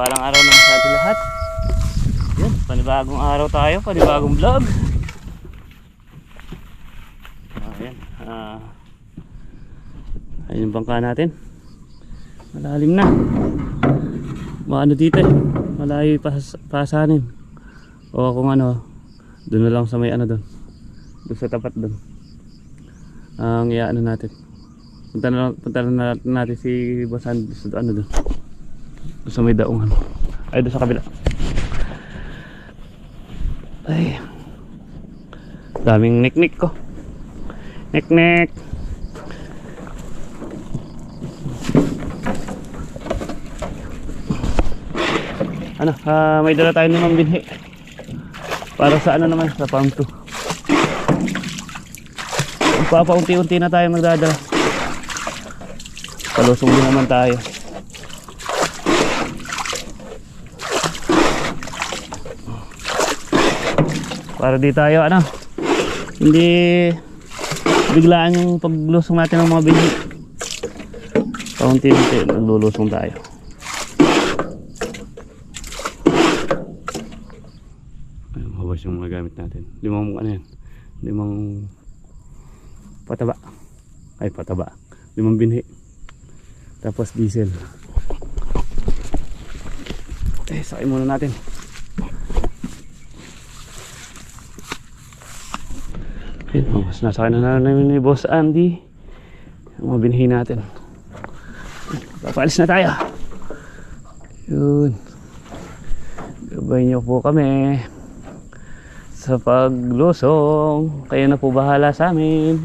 Mapagpalang araw naman sa ating lahat. Yan, panibagong araw tayo, panibagong vlog. Ayan, ah. ayun yung bangka natin. Malalim na. Maano dito eh. Malayo pas pasanin. O kung ano, doon na lang sa may ano doon. Doon sa tapat doon. Ang iaano natin. Punta na, punta na natin si Basan sa ano doon. Doon sa may daungan. Ay, doon sa kabila. Ay. Daming nik-nik ko. Nik-nik. Ano, ah, may dala tayo naman binhi. Para sa ano naman, sa farm 2. Papaunti-unti na tayo magdadala. Palusong din naman tayo. Para di tayo ano, hindi biglaan yung paglusong natin ng mga binhi. Paunti-unti naglulusong tayo. Mabas yung mga gamit natin. Limang ano yan? Limang pataba. Ay, pataba. Limang binhi. Tapos diesel. Eh, sakay muna natin. Ayun, mabas na sakay na namin ni Boss Andy. Yung mga binhi natin. Papalis na tayo. Yun. Gabay niyo po kami sa paglusong. Kayo na po bahala sa amin.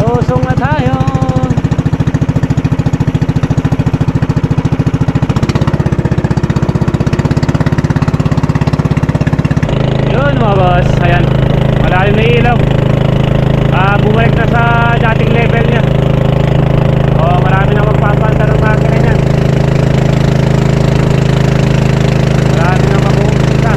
Lusong na tayo. Yun mga boss. Ayan. Malalim na ilaw. Ah, bumalik na sa dating level niya. Oh, marami na magpapanta ng makina niyan. Marami na mag-uumpisa.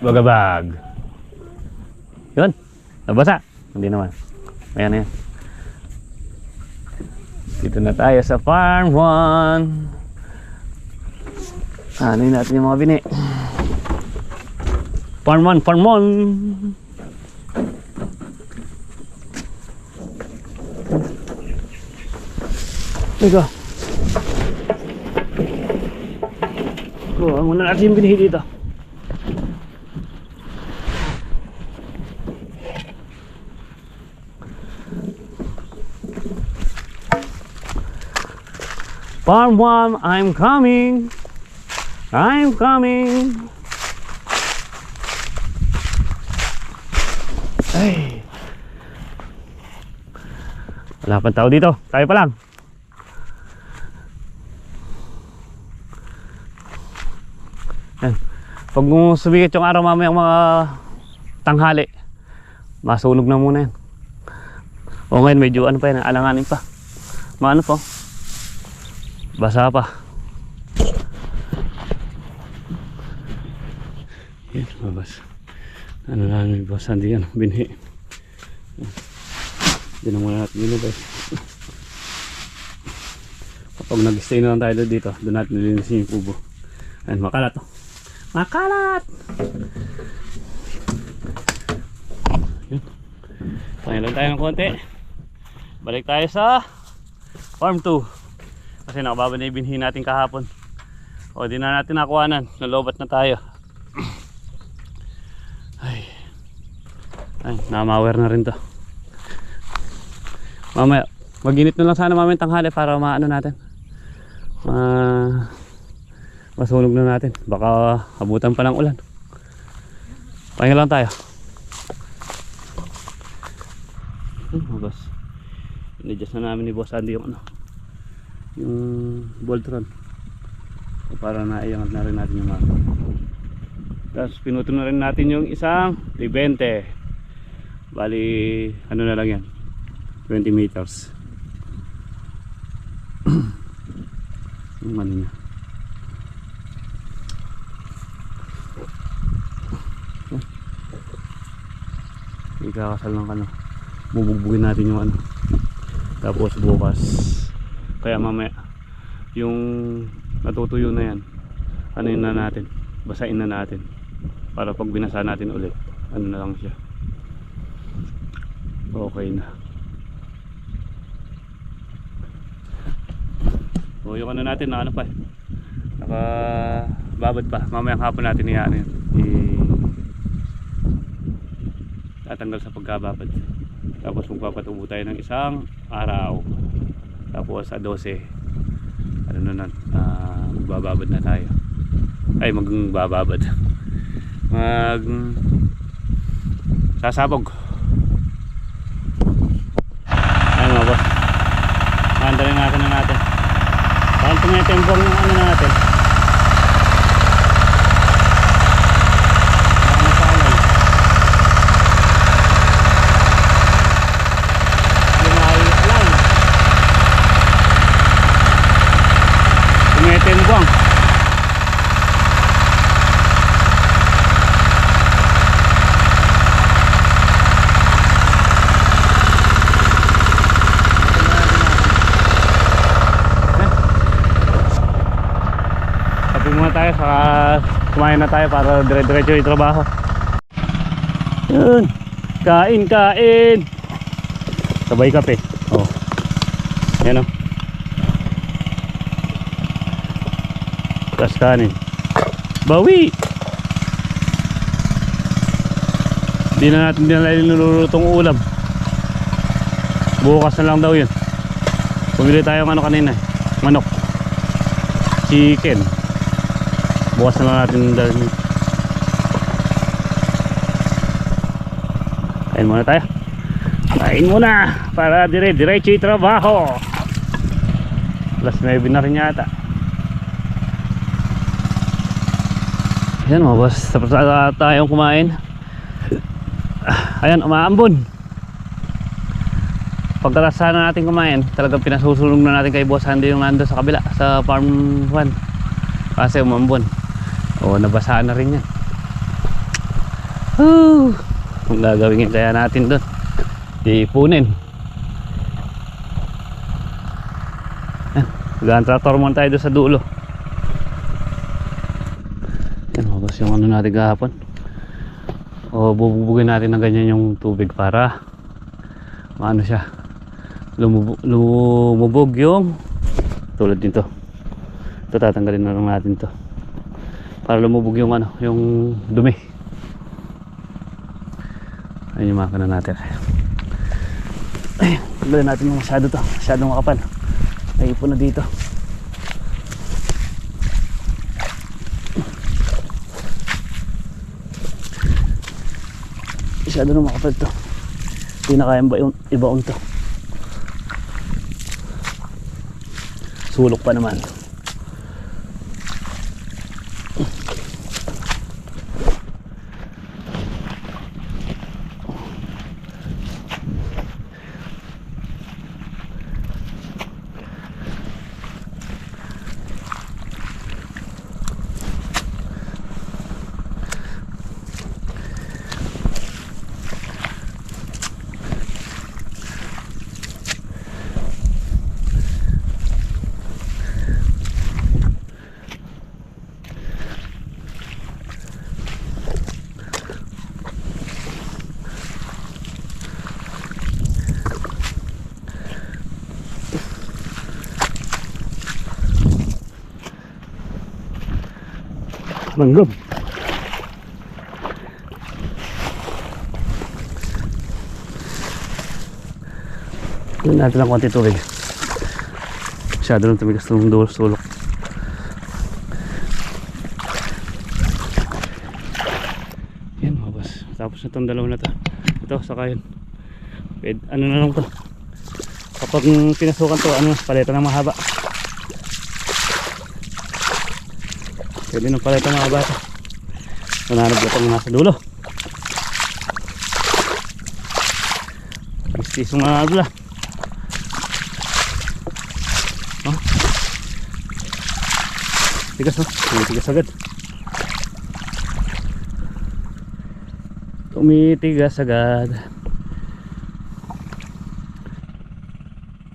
Bagabag. Yun. Nabasa. Hindi naman. Ayan yan. Dito na tayo sa farm 1. Ano yun natin yung mga bini. Farm 1, farm 1. Teka. Kuha muna natin yung binihi dito. Farm one, I'm coming. I'm coming. Ay. Wala pang tao dito. Tayo pa lang. Yan. Pag sumikat yung araw mamaya mga tanghali, masunog na muna yan. O ngayon medyo ano pa yan, alanganin pa. Maano po? Basa pa. Yan, mabas. Ano na may boss, hindi yan, binhi. Hindi na muna natin binibay. Kapag nag-stay na lang tayo dito, doon natin nilinisin yung kubo. Ayan, makalat oh. Makalat! Yun. Pahinga lang tayo ng konti. Balik tayo sa farm 2. Kasi nakababa na yung natin kahapon. O di na natin nakuhanan. Nalobat na tayo. Ay. Ay, namawer na rin to. Mamaya, maginit na lang sana mamaya tanghali para maano natin. Ma masunog na natin. Baka abutan pa ng ulan. Pahinga lang tayo. Hmm. In-adjust na namin ni Boss Andy yung ano. Yung Voltron. So, para naiangat na rin natin yung mga. Tapos pinuto na rin natin yung isang 20. Bali, ano na lang yan. 20 meters. yung ano niya. ikakasal ng ano bubugbugin natin yung ano tapos bukas kaya mamaya yung natutuyo na yan ano yun na natin basain na natin para pag binasa natin ulit ano na lang siya. Okay na. O yung ano natin na ano pa naka babad pa. Mamaya hapon natin iyan yun i tatanggal sa pagkababad. Tapos magpapatubo tayo ng isang araw tapos sa 12 ano na ah, magbababad na tayo. Ay magbababad. Mag sasabog. Ayun mga boss. Maandalin natin na natin. Dahil tumitembong yung ano na natin tumitembong Sabi muna tayo saka kumain na tayo para dire-diretso yung trabaho. Yun. Kain kain. Sabay kape. Oh. Yan o tas kanin bawi! Di na natin dinala yung nilulutong ulam. Bukas na lang daw yun. Pumili tayo ng ano kanina manok. Chicken. Bukas na lang natin dalhin kain muna tayo. Kain muna para dire diretso trabaho. Alas 9 na rin yata yan mga boss. Tapos na tayong kumain. Ayan umaambon. Pagkarasahan na natin kumain talagang pinasusulong na natin kay boss Andy yung nando sa kabila sa farm 1 kasi umambon o nabasaan na rin yan. Whew. kung gagawin kaya natin doon ipunin. Gaan tractor muna tayo doon sa dulo boss yung ano natin kahapon. O bubugin natin ng ganyan yung tubig para maano siya lumubog, lumubog yung tulad nito. Ito tatanggalin na lang natin to para lumubog yung ano yung dumi. Ayun yung makina natin. Ayun tanggalin natin yung masyado to masyadong makapal. May ipon na dito masyado na makapal to. Hindi na kayang ba- ibaon to? Sulok pa naman mangrove yun natin ng konti tubig. Masyado ng tumigas ng sulok yan mga boss. Tapos na itong dalawa na to. Ito saka yun. Ano na lang to. Kapag pinasukan to ano paleta na mahaba. Pwede ng paleta mahaba to nananap na itong nasa dulo. Mistis mga agla oh. tigas oh. May tigas agad. Tumitigas agad.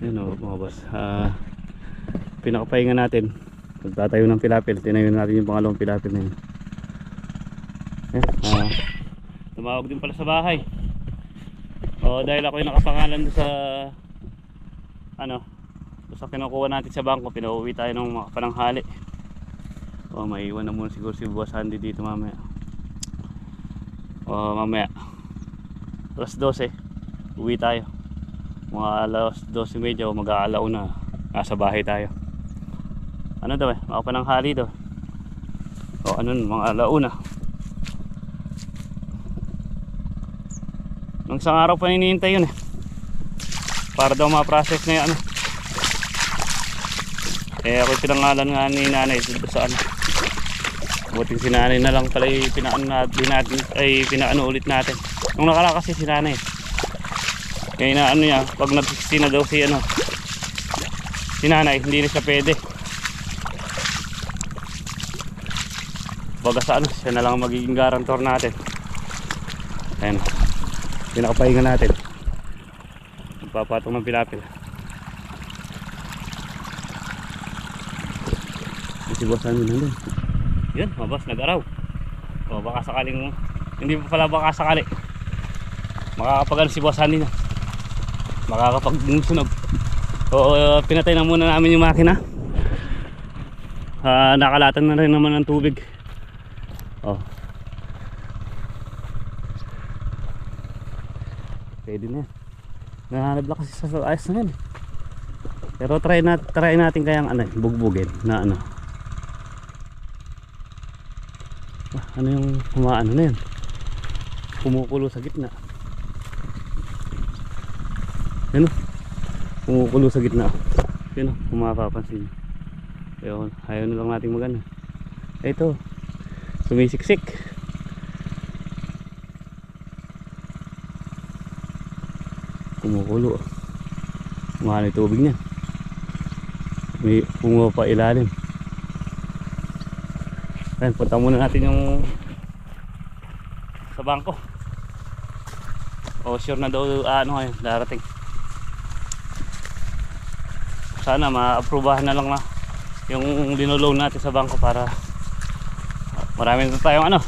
Yun o mga boss. Ah pinakapahinga natin pagtatayo ng pilapil tinayo natin yung pangalawang pilapil na yun. Eh, ah, tumawag din pala sa bahay. O dahil ako yung nakapangalan sa ano sa kinukuha natin sa bangko pinauwi tayo ng mga pananghali. O may iwan na muna siguro si Boss Andy dito mamaya. O mamaya. Alas 12 uwi tayo. Mga alas 12 medya o mag-aalaw na nasa bahay tayo ano daw eh mga pananghali daw. O ano mga alauna. Nung isang araw pa hinihintay yun eh. Para daw ma-process na yung ano. Eh ako pinangalan nga ni nanay sa ano. Buting si nanay na lang pala yung pinaano natin, ay pinaano ulit natin. Nung nakala kasi si nanay. Kaya na ano niya pag nag-16 na daw si ano si nanay hindi na siya pwede baga sa ano siya na lang magiging garantor natin. Ayun pinakapahinga natin. Magpapatong ng pilapil si boss namin nandun yun mabas nag-araw. O baka sakaling hindi pa pala baka sakali. Makakapagano si boss na makakapag sunog o pinatay na muna namin yung makina. Uh, nakalatan na rin naman ng tubig oh. Pwede na lang kasi sa ayos na yan. Pero try, nat try natin kayang ano, bugbugin na ano. Ah, ano yung kumaano na yan? Kumukulo sa gitna. Yan o. Kumukulo sa gitna. Yan o kung mapapansin nyo. Ayaw, ayaw na lang natin magana ito sumisiksik kumukulo mahal yung tubig niya may bunga pa ilalim Ayan, punta muna natin yung sa bangko. O sure na daw ah, ano ngayon, darating. Sana ma-aprobahan na lang na yung linulong natin sa bangko para marami na tayong ano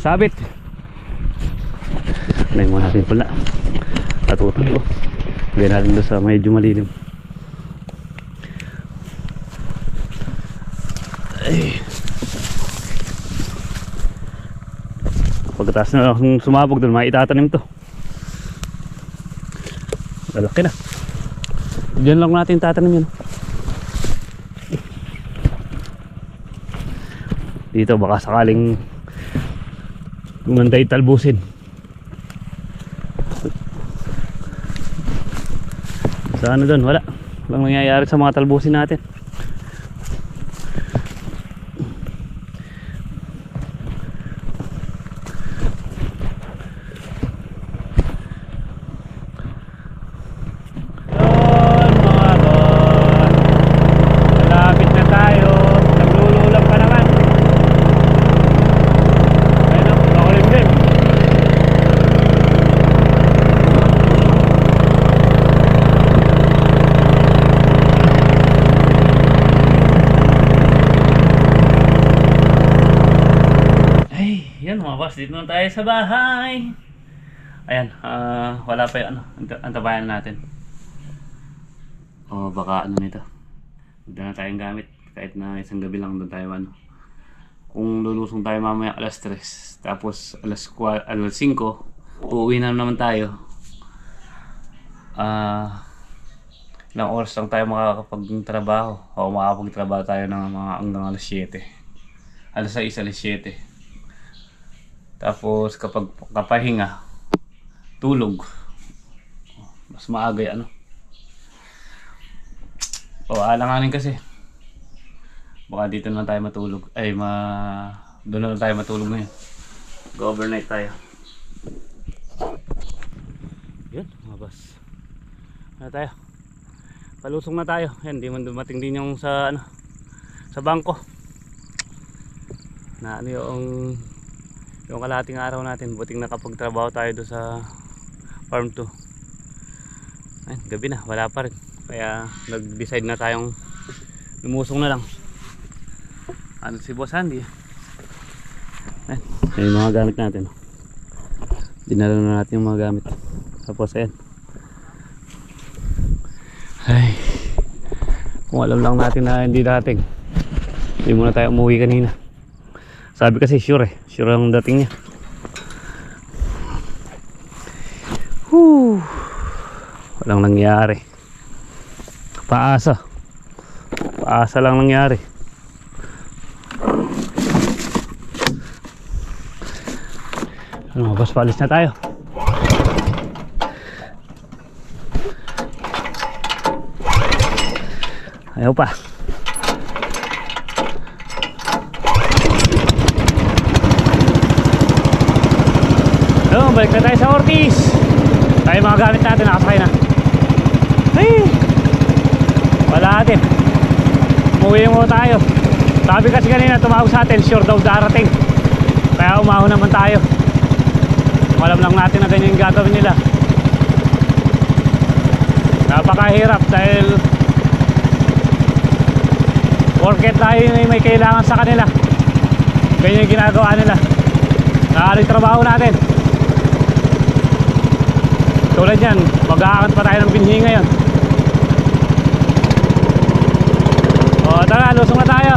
sabit. Anay mo natin pula. Tatutan ko. Gawin natin doon sa medyo malilim. Ay. pagkatapos na akong sumabog doon maitatanim to lalaki na diyan lang natin tatanim yun dito baka sakaling gumanday talbusin. Sa ano doon wala. Walang nangyayari sa mga talbusin natin Yun mga boss Malapit na tayo Naglululang pa naman Ayun o, makulim din Ay, yan mga boss, dito na tayo sa bahay. Ayan, ah, wala pa yung ano, anta- antabayan natin. O baka ano nito. Huwag na tayong gamit. Kahit na isang gabi lang doon tayo ano. Kung lulusong tayo mamaya alas 3 tapos alas 4, alas 5 uuwi na naman tayo. Ah ilang oras lang tayo makakapagtrabaho o makakapagtrabaho tayo ng mga hanggang alas 7 alas 6 alas 7 Tapos kapag kapahinga, tulog. Mas maaga yan, ano. O, alanganin kasi. Baka dito na tayo matulog. Ay, ma... Doon na tayo matulog ngayon. Go-overnight tayo. Yun, mga boss. Ano tayo? Palusong na tayo. Yan, di man dumating din yung sa ano sa bangko. Na ano yung yung kalating araw natin. Buting nakapagtrabaho tayo do sa farm 2. Ay, gabi na, wala pa rin. Kaya nag-decide na tayong lumusong na lang. Ano si Boss Andy? Ayan yung mga gamit natin. Dinala na natin yung mga gamit. Tapos ayan. Ay. Kung alam lang natin na hindi dating. Hindi muna tayo umuwi kanina. Sabi kasi sure eh. Sure ang dating niya. Whew. Walang nangyari. Paasa. Paasa lang nangyari. Ano, boss, palis na tayo. Ayaw pa. Balik na tayo sa Ortiz. Tayo mga gamit natin, nakasakay na. Ay! Wala natin. Umuwi mo tayo. Sabi kasi kanina tumawag sa atin, sure daw darating. Kaya umahon naman tayo. Alam lang natin na ganyan yung gagawin nila. Napakahirap dahil porket tayo yung may kailangan sa kanila. Ganyan yung ginagawa nila. Nakaaling trabaho natin. Tulad yan, mag-aakit pa tayo ng binhi ngayon. O tara, lusong na tayo.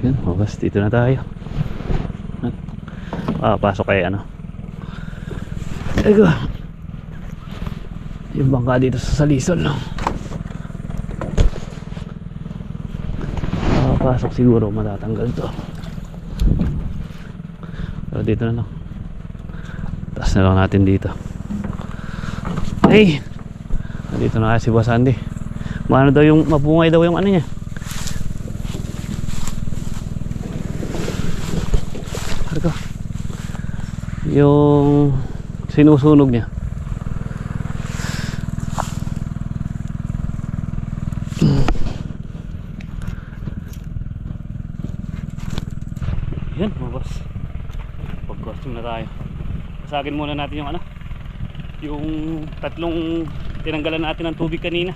Yan, mabas dito na tayo. Ah, pasok kay ano. Ego. Yung bangka dito sa Salisol, no. Pasok siguro matatanggal to. Pero dito na lang. Taas na lang natin dito. Hey! Dito na kasi si Boss Andy. Maano daw yung mapungay daw yung ano niya. Yung sinusunog niya. Yan mga boss. Pag-crossing na tayo. Pasagin muna natin yung ano. Yung tatlong tinanggalan natin ng tubig kanina.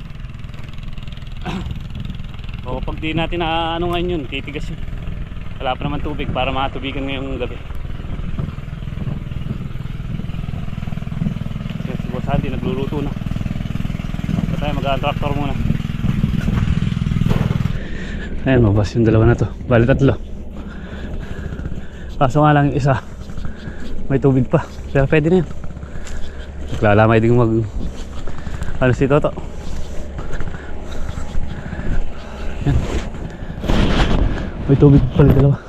o pag di natin na ano ngayon yun, titigas yun. Wala pa naman tubig para makatubigan ngayong gabi. Yan si Boss Andy nagluluto na. Pa tayo mag-tractor muna. Ayan mabas yung dalawa na to. Bali tatlo. Kaso nga lang yung isa. May tubig pa. Pero pwede na yan. Naglalamay din mag... Ano si Toto? Yan. May tubig pa pala dalawa.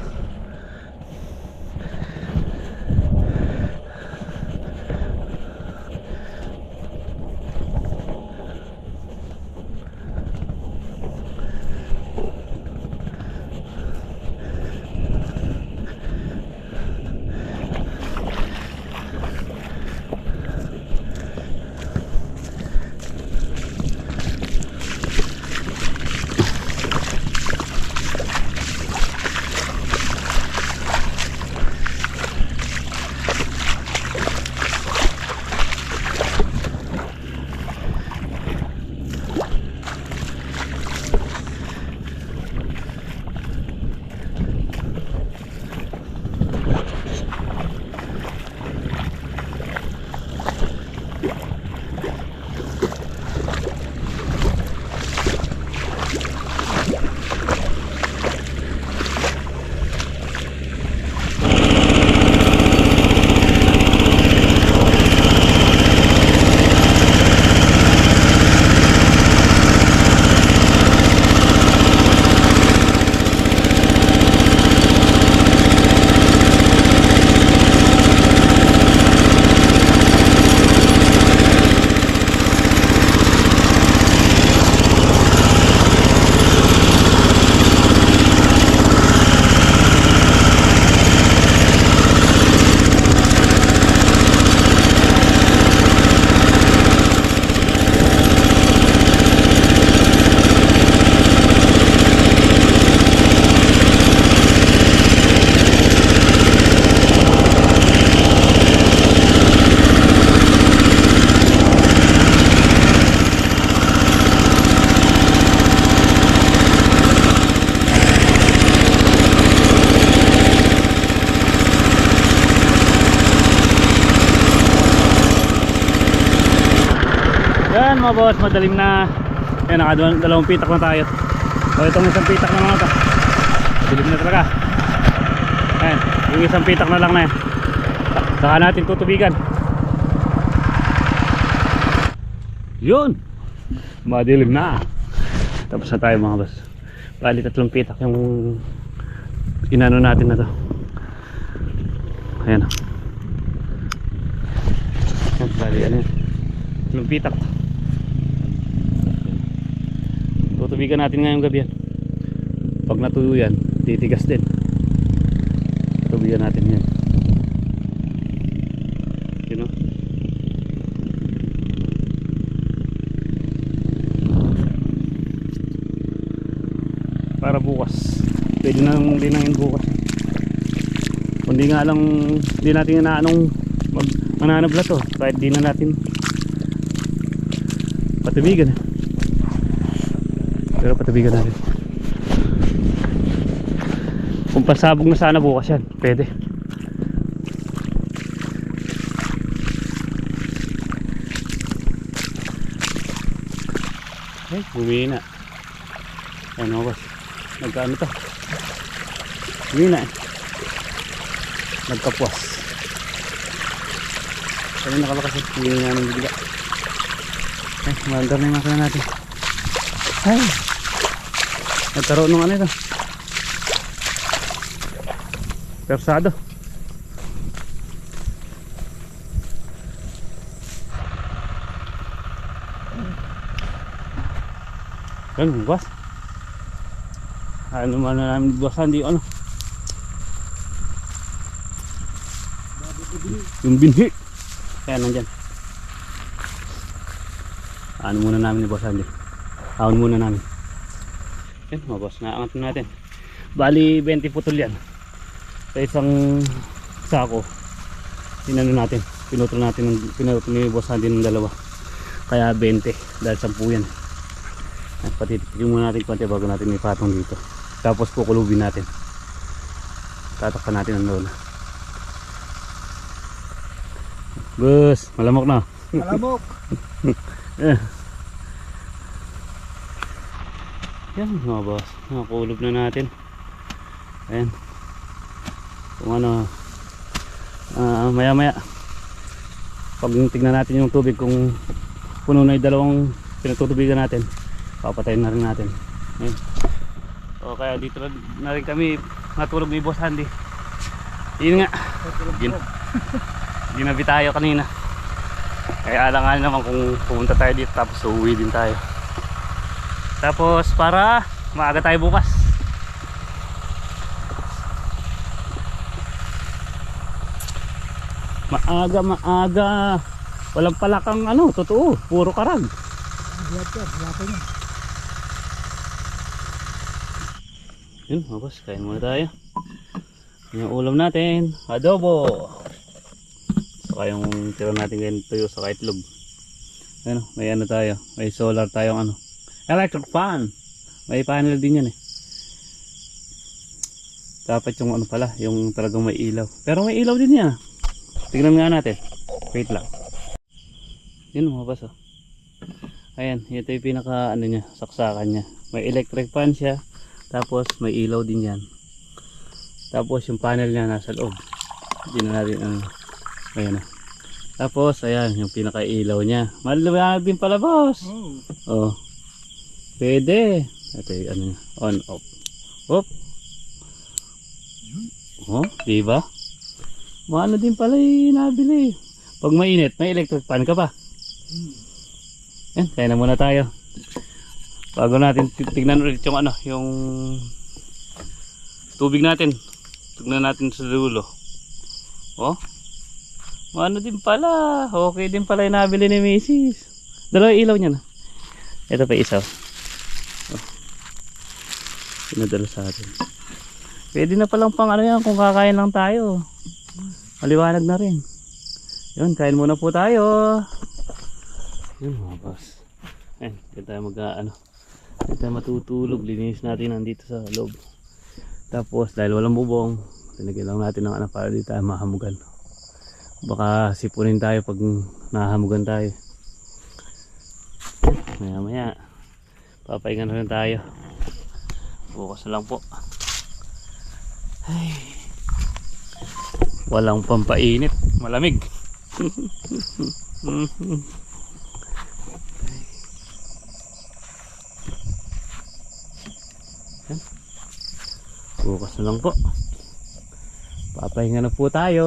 Boss, madalim na. Ayan, nakadalawang dalawang pitak na tayo. O itong isang pitak na mga to. Madilim na talaga. Ayan, yung isang pitak na lang na yan. Saka natin tutubigan. Yun! Madilim na. Tapos na tayo mga boss. Bali tatlong pitak yung inano natin na to. Ayan. Bali ano yan. Tatlong pitak. Tutubigan natin ngayong gabi yan. Pag natuyo yan, titigas din. Tutubigan natin yan. Yun o. Para bukas. Pwede nang linangin bukas. Kundi nga lang, hindi natin inaanong mag mananabla to. Kahit di na natin patubigan. eh. Pero patubigan natin. Kung pasabog na sana bukas yan, pwede. Ay, bumili na. Ano boss? Nagkaano to? Bumili na eh. Nagkapuas. Kaya nakalakas eh. Bumili namin bigla. Ay, mandar na yung makina natin. Ay! Nagkaroon ng ano ito. Persado. Yan, bukas. Ano man na namin bukasan, di ano. Yung binhi. Kaya nandyan. Ano muna namin ni Boss Ahon muna namin. Yan, mga boss, naangat na natin. Bali, 20 putol yan. Sa isang sako. Tinano natin. Pinutol natin, ng, pinutol ni Boss Andy ng dalawa. Kaya 20. Dahil 10 yan. At patitikin muna natin konti bago natin ipatong dito. Tapos kukulubin natin. Tatakpan natin ang lola. Bus, malamok na. Alamok. Eh. Yan mga boss, nakakulog na natin. Ayan. Kung ano, ah, maya maya, pag tignan natin yung tubig kung puno na yung dalawang pinatutubigan natin, papatayin na rin natin. Ayan. O kaya dito na- na rin kami natulog ni Boss Andy. Yun nga, gin ginabi tayo kanina. Kaya alangan naman kung pumunta tayo dito tapos uuwi din tayo. Tapos para maaga tayo bukas. Maaga, maaga. Walang palakang ano, totoo. Puro karag. Yun, boss, kain muna tayo. Yung ulam natin, adobo. Saka yung tira natin ngayon tuyo sa itlog. Ano, may ano tayo, may solar tayong ano. Electric fan. May panel din yan eh. Dapat yung ano pala, yung talagang may ilaw. Pero may ilaw din yan. ah. Tignan nga natin. Wait lang. Yun mga boss oh. Ayan, ito yung pinaka ano niya, saksakan niya. May electric fan siya. Tapos may ilaw din yan. Tapos yung panel niya nasa loob. Hindi na natin ano. Ayan na. Tapos ayan yung pinaka ilaw niya. Maliwanag din pala boss. Oh. Oh. Pwede. Ito yung ano. On off. Off. Oh, di ba? Maano din pala yung nabili. Pag mainit, may electric fan ka pa. Yan, kaya na muna tayo. Bago natin tig- tignan ulit yung ano, yung tubig natin. Tignan natin sa dulo. Oh. Ano din pala. Okay din pala yung nabili ni Mrs. Dalawa ilaw niya na. Ito pa isa. Pinadala sa atin. Pwede na palang pang ano yan kung kakain lang tayo. Maliwanag na rin. Yun, kain muna po tayo. Yun mga boss. Ayun, dito tayo mag ano. Dito tayo matutulog. Linis natin nandito sa loob. Tapos dahil walang bubong, tinagyan lang natin ng ano para di tayo mahamugan. Baka sipunin tayo pag nahamugan tayo. Maya maya. Papahinga rin tayo. Bukas lang po. Ay. Walang pampainit. Malamig. Bukas na lang po. Papahinga na po tayo.